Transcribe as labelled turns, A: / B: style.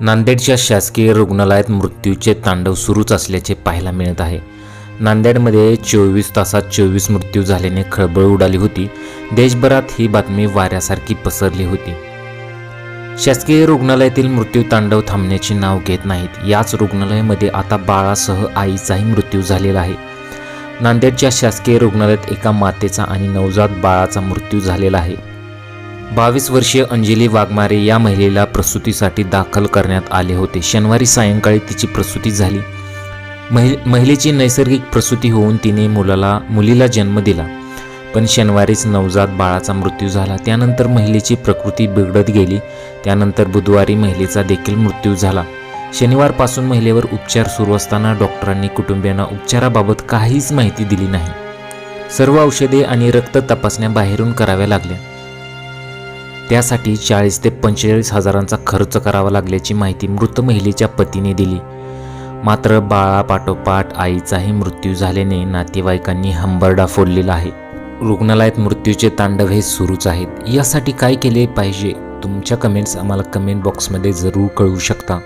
A: नांदेडच्या शासकीय रुग्णालयात मृत्यूचे तांडव सुरूच असल्याचे पाहायला मिळत आहे. नांदेडमध्ये चोवीस तासात चोवीस मृत्यू झाल्याने खळबळ उडाली होती. देशभरात ही बातमी वाऱ्यासारखी पसरली होती. शासकीय रुग्णालयातील मृत्यू तांडव थांबण्याचे नाव घेत नाहीत. याच रुग्णालयामध्ये आता बाळासह आईचाही मृत्यू झालेला आहे. नांदेडच्या शासकीय रुग्णालयात एका मातेचा आणि नवजात बाळाचा मृत्यू झालेला आहे. बावीस वर्षीय अंजली वाघमारे या महिलेला प्रसूतीसाठी दाखल करण्यात आले होते. शनिवारी सायंकाळी तिची प्रसूती झाली. महि महिलेची नैसर्गिक प्रसूती होऊन तिने मुलाला मुलीला जन्म दिला. पण शनिवारीच नवजात बाळाचा मृत्यू झाला. त्यानंतर महिलेची प्रकृती बिघडत गेली. त्यानंतर बुधवारी महिलेचा देखील मृत्यू झाला. शनिवारपासून महिलेवर उपचार सुरू असताना डॉक्टरांनी कुटुंबियांना उपचाराबाबत काहीच माहिती दिली नाही. सर्व औषधे आणि रक्त तपासण्या बाहेरून कराव्या लागल्या. त्यासाठी चाळीस ते पंचेचाळीस हजारांचा खर्च करावा लागल्याची माहिती मृत महिलेच्या पतीने दिली. मात्र बाळापाठोपाठ आईचाही मृत्यू झाल्याने नातेवाईकांनी हंबरडा फोडलेला आहे. रुग्णालयात मृत्यूचे तांडव हे सुरूच आहेत. यासाठी काय केले पाहिजे? तुमच्या कमेंट्स आम्हाला कमेंट बॉक्समध्ये जरूर कळवू शकता.